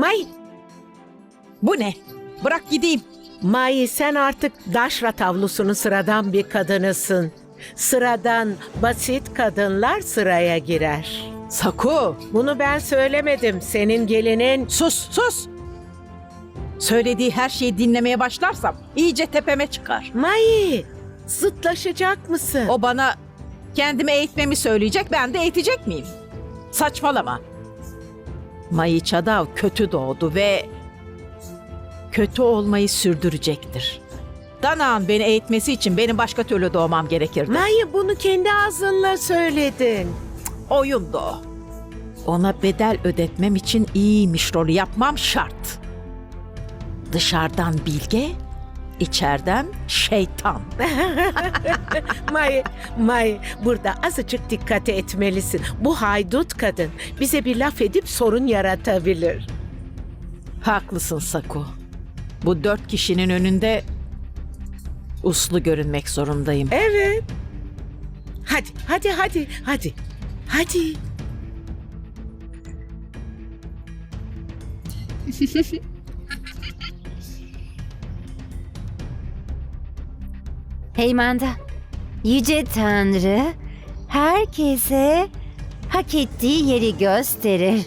May, Bu ne? Bırak gideyim. May sen artık Daşra tavlusunun sıradan bir kadınısın. Sıradan basit kadınlar sıraya girer. Saku. Bunu ben söylemedim. Senin gelinin Sus sus. Söylediği her şeyi dinlemeye başlarsam iyice tepeme çıkar. May, zıtlaşacak mısın? O bana kendimi eğitmemi söyleyecek ben de eğitecek miyim? Saçmalama. Mayi Çadav kötü doğdu ve kötü olmayı sürdürecektir. Danağın beni eğitmesi için benim başka türlü doğmam gerekirdi. May bunu kendi ağzınla söyledin. Oyundu o. Ona bedel ödetmem için iyiymiş rolü yapmam şart. Dışarıdan bilge, içeriden şeytan. May, May burada azıcık dikkat etmelisin. Bu haydut kadın bize bir laf edip sorun yaratabilir. Haklısın Saku. Bu dört kişinin önünde uslu görünmek zorundayım. Evet. Hadi, hadi, hadi, hadi. Hadi. Heymanda, Yüce Tanrı herkese hak ettiği yeri gösterir.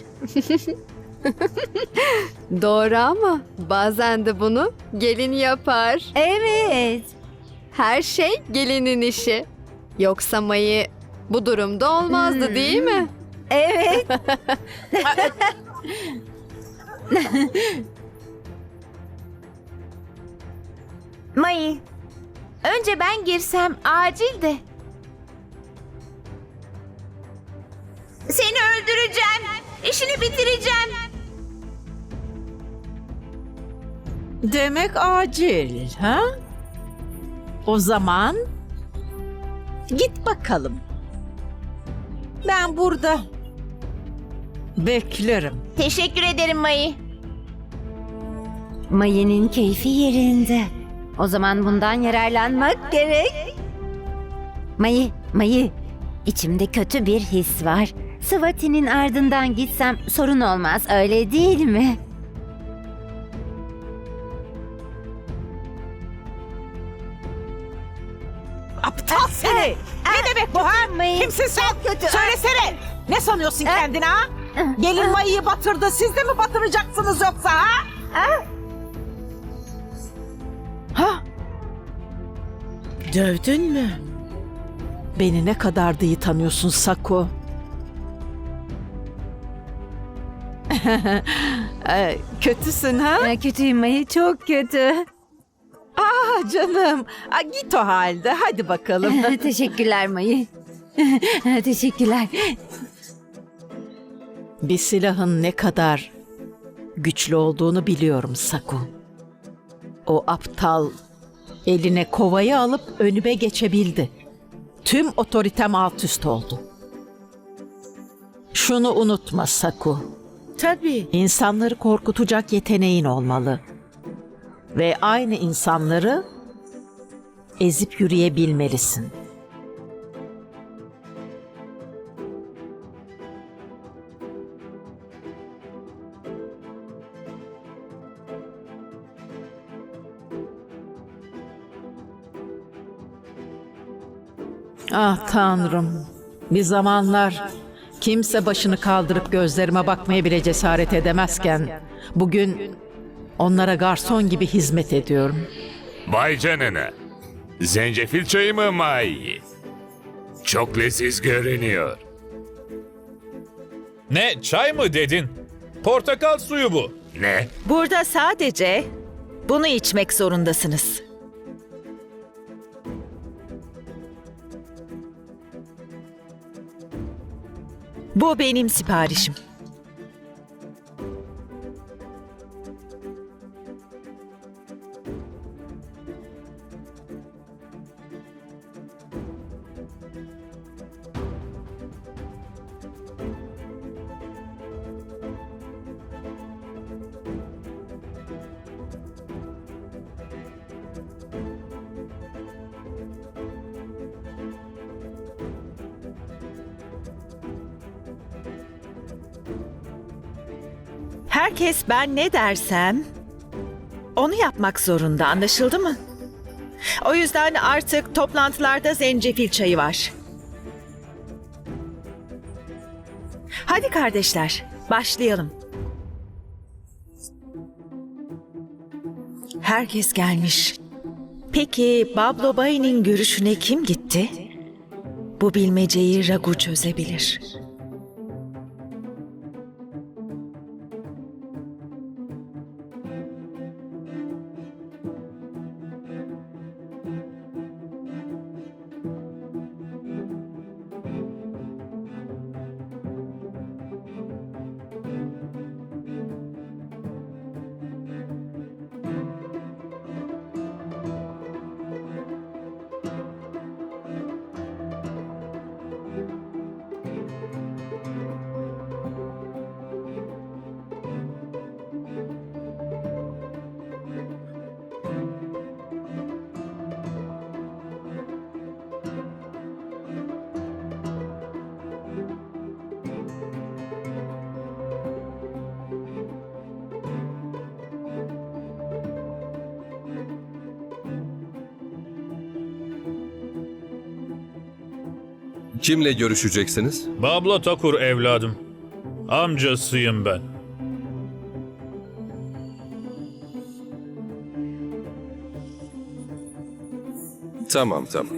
Doğru ama bazen de bunu gelin yapar. Evet. Her şey gelinin işi. Yoksa Mayı bu durumda olmazdı değil mi? Evet. Mayı, önce ben girsem acil de. Seni öldüreceğim. İşini bitireceğim. Demek acil, ha? O zaman git bakalım. Ben burada beklerim. Teşekkür ederim Mayı. Mayı'nın keyfi yerinde. O zaman bundan yararlanmak gerek. Mayı, Mayı. İçimde kötü bir his var. Swati'nin ardından gitsem sorun olmaz öyle değil mi? Aptal seni! ne demek bu ha? Mayı, Kimsin sen? kötü. Söylesene! Ne sanıyorsun kendine ha? Gelin mayıyı batırdı. Siz de mi batıracaksınız yoksa ha? Ha? Dövdün mü? Beni ne kadar da iyi tanıyorsun Saku. Ee, Kötüsün ha? Ha, kötüyüm Mayı çok kötü. Ah canım. Aa, git o halde. Hadi bakalım. Teşekkürler Mayı. Teşekkürler. Bir silahın ne kadar güçlü olduğunu biliyorum Saku. O aptal eline kovayı alıp önüme geçebildi. Tüm otoritem alt üst oldu. Şunu unutma Saku. Tabii. İnsanları korkutacak yeteneğin olmalı. Ve aynı insanları ezip yürüyebilmelisin. Ah Tanrım. Bir zamanlar kimse başını kaldırıp gözlerime bakmaya bile cesaret edemezken bugün onlara garson gibi hizmet ediyorum. Vay canına. Zencefil çayı mı May? Çok leziz görünüyor. Ne çay mı dedin? Portakal suyu bu. Ne? Burada sadece bunu içmek zorundasınız. Bu benim siparişim. Ben ne dersem onu yapmak zorunda anlaşıldı mı? O yüzden artık toplantılarda zencefil çayı var. Hadi kardeşler başlayalım. Herkes gelmiş. Peki Bablo Bay'ın görüşüne kim gitti? Bu bilmeceyi Ragu çözebilir. Kimle görüşeceksiniz? Babla Takur evladım. Amcasıyım ben. Tamam tamam.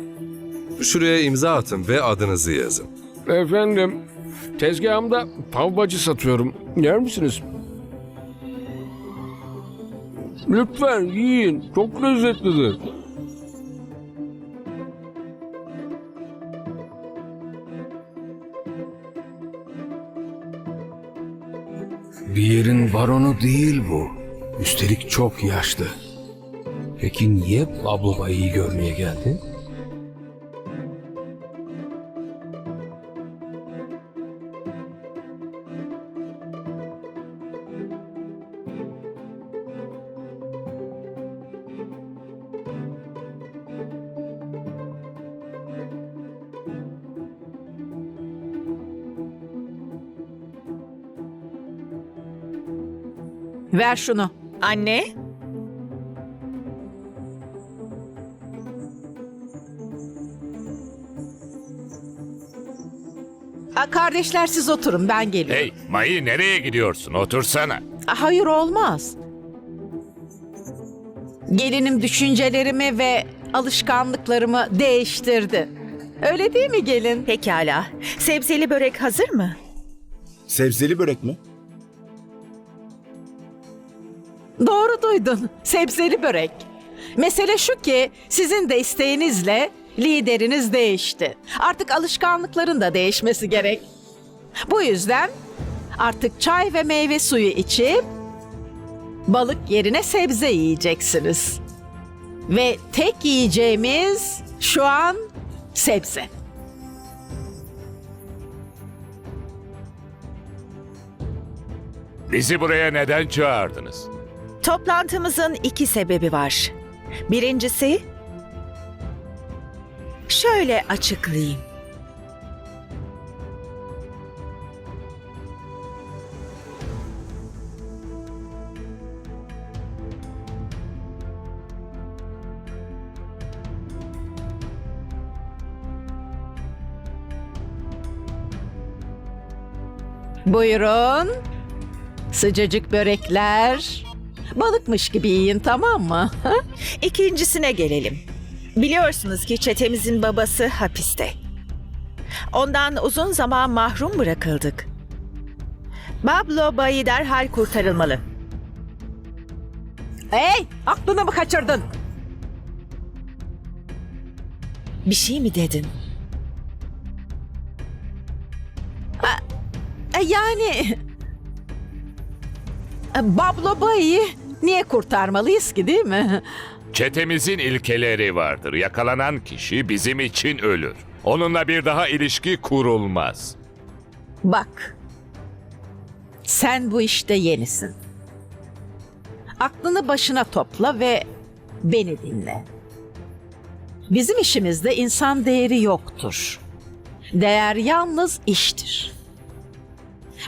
Şuraya imza atın ve adınızı yazın. Efendim, tezgahımda pav bacı satıyorum. Yer misiniz? Lütfen yiyin. Çok lezzetlidir. Baronu değil bu. Üstelik çok yaşlı. Peki niye Pablo Bayı'yı görmeye geldi? Ver şunu. Anne, Aa, kardeşler siz oturun ben geliyorum. Hey Mayı nereye gidiyorsun? Otursana. Aa, Hayır olmaz. Gelinim düşüncelerimi ve alışkanlıklarımı değiştirdi. Öyle değil mi gelin? pekala. Sebzeli börek hazır mı? Sebzeli börek mi? Doğru duydun. Sebzeli börek. Mesele şu ki sizin de isteğinizle lideriniz değişti. Artık alışkanlıkların da değişmesi gerek. Bu yüzden artık çay ve meyve suyu içip balık yerine sebze yiyeceksiniz. Ve tek yiyeceğimiz şu an sebze. Bizi buraya neden çağırdınız? Toplantımızın iki sebebi var. Birincisi, şöyle açıklayayım. Buyurun. Sıcacık börekler. Balıkmış gibi yiyin tamam mı? İkincisine gelelim. Biliyorsunuz ki çetemizin babası hapiste. Ondan uzun zaman mahrum bırakıldık. Bablo Bayı derhal kurtarılmalı. hey aklını mı kaçırdın? Bir şey mi dedin? E, yani... E, Bablo Bay'ı niye kurtarmalıyız ki değil mi? Çetemizin ilkeleri vardır. Yakalanan kişi bizim için ölür. Onunla bir daha ilişki kurulmaz. Bak. Sen bu işte yenisin. Aklını başına topla ve beni dinle. Bizim işimizde insan değeri yoktur. Değer yalnız iştir.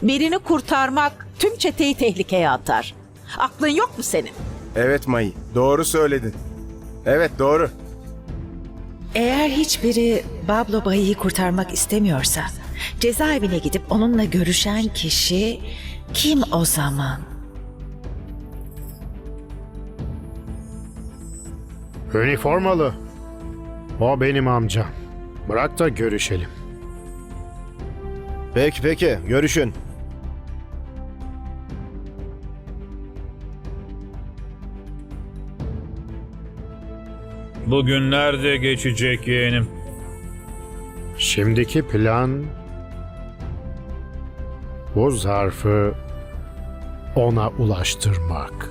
Birini kurtarmak tüm çeteyi tehlikeye atar. Aklın yok mu senin? Evet Mayı. Doğru söyledin. Evet doğru. Eğer hiçbiri Bablo Bayi'yi kurtarmak istemiyorsa cezaevine gidip onunla görüşen kişi kim o zaman? Üniformalı. O benim amcam. Bırak da görüşelim. Peki peki. Görüşün. Bugün nerede geçecek yeğenim? Şimdiki plan bu zarfı ona ulaştırmak.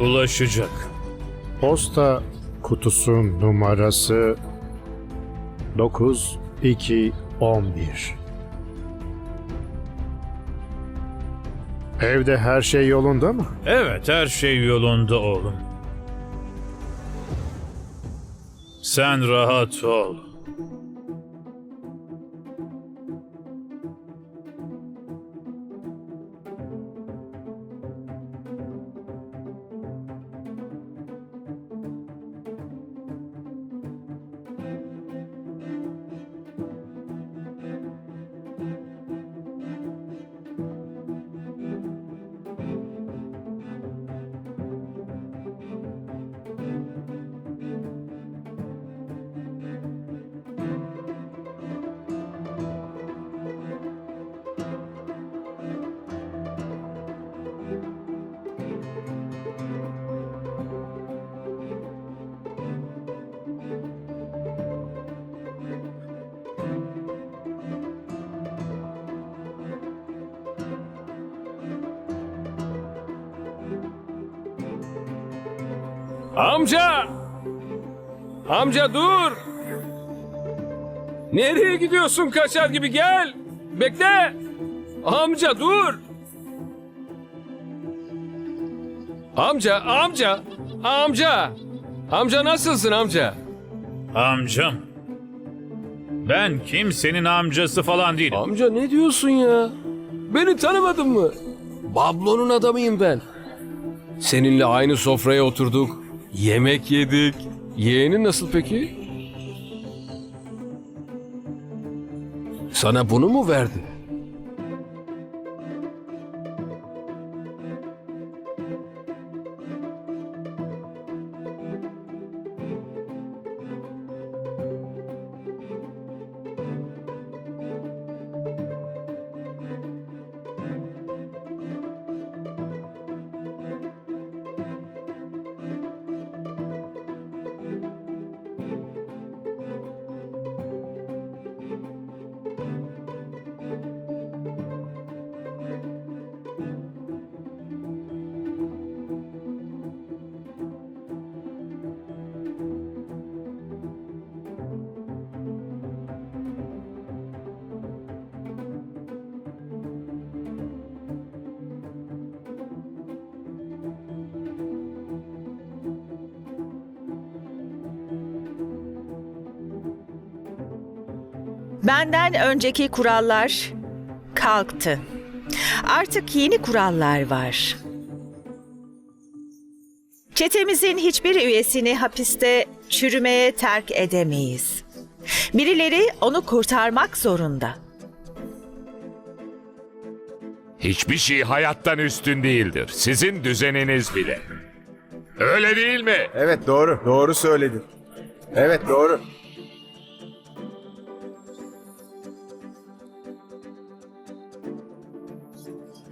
Ulaşacak. Posta kutusu numarası 9211. Evde her şey yolunda mı? Evet her şey yolunda oğlum. Sen rahat ol. Amca! Amca dur! Nereye gidiyorsun kaçar gibi gel! Bekle! Amca dur! Amca, amca, amca! Amca nasılsın amca? Amcam. Ben kimsenin amcası falan değilim. Amca ne diyorsun ya? Beni tanımadın mı? Bablo'nun adamıyım ben. Seninle aynı sofraya oturduk. Yemek yedik. Yeğenin nasıl peki? Sana bunu mu verdi? Benden önceki kurallar kalktı. Artık yeni kurallar var. Çetemizin hiçbir üyesini hapiste çürümeye terk edemeyiz. Birileri onu kurtarmak zorunda. Hiçbir şey hayattan üstün değildir. Sizin düzeniniz bile. Öyle değil mi? Evet doğru. Doğru söyledin. Evet doğru.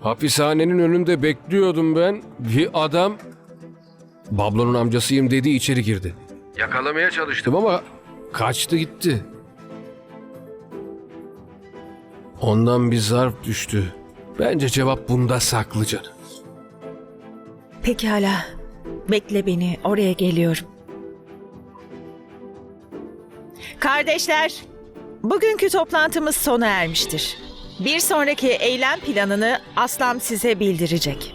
Hapishanenin önünde bekliyordum ben. Bir adam Bablo'nun amcasıyım dedi içeri girdi. Yakalamaya çalıştım ama kaçtı gitti. Ondan bir zarf düştü. Bence cevap bunda saklı canım. Pekala. Bekle beni. Oraya geliyorum. Kardeşler, bugünkü toplantımız sona ermiştir. Bir sonraki eylem planını Aslam size bildirecek.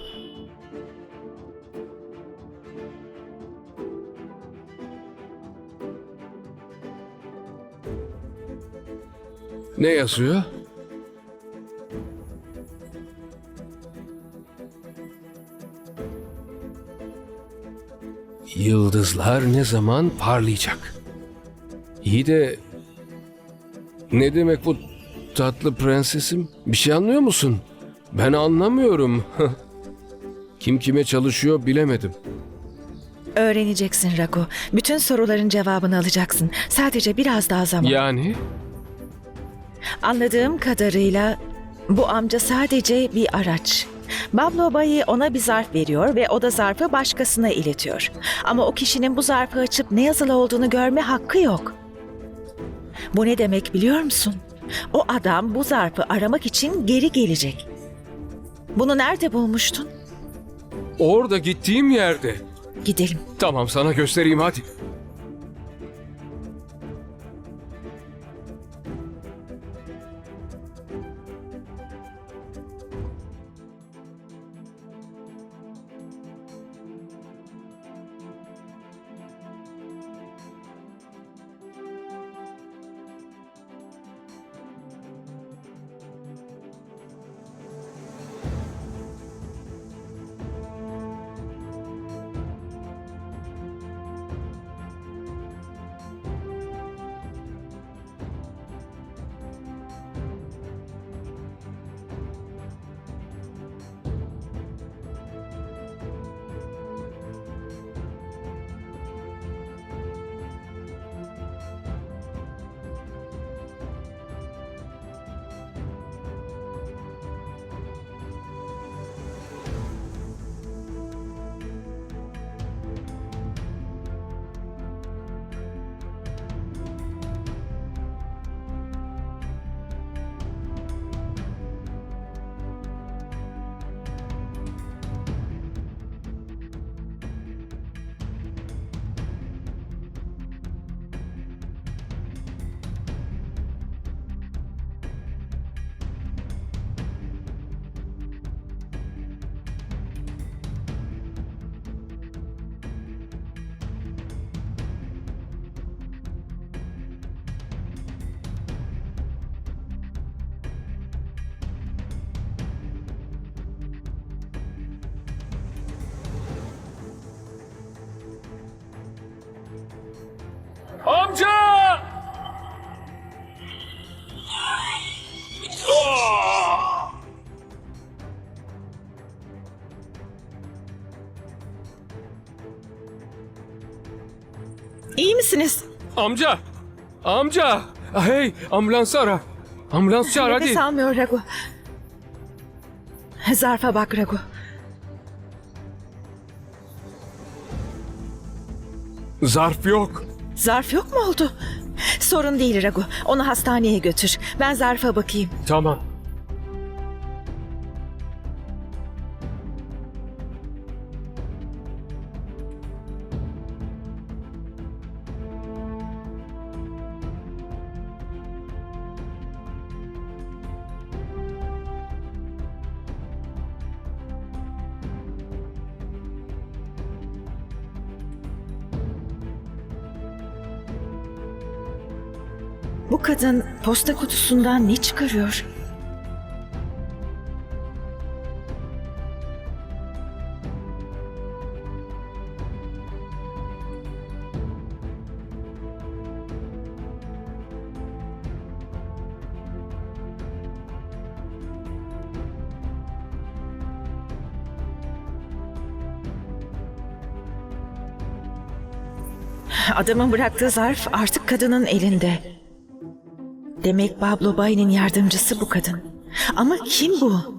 Ne yazıyor? Yıldızlar ne zaman parlayacak? İyi de ne demek bu tatlı prensesim? Bir şey anlıyor musun? Ben anlamıyorum. Kim kime çalışıyor bilemedim. Öğreneceksin Rago. Bütün soruların cevabını alacaksın. Sadece biraz daha zaman. Yani Anladığım kadarıyla bu amca sadece bir araç. Bablo Bayı ona bir zarf veriyor ve o da zarfı başkasına iletiyor. Ama o kişinin bu zarfı açıp ne yazılı olduğunu görme hakkı yok. Bu ne demek biliyor musun? O adam bu zarfı aramak için geri gelecek. Bunu nerede bulmuştun? orada gittiğim yerde. Gidelim. Tamam sana göstereyim hadi. Misiniz? Amca! Amca! Hey ambulans ara. Ambulans çağır Nefes hadi. almıyor Rago. Zarfa bak Rago. Zarf yok. Zarf yok mu oldu? Sorun değil Rago. Onu hastaneye götür. Ben zarfa bakayım. Tamam. Kadın posta kutusundan ne çıkarıyor? Adamın bıraktığı zarf artık kadının elinde. Demek Pablo Bay'ın yardımcısı bu kadın. Ama kim bu?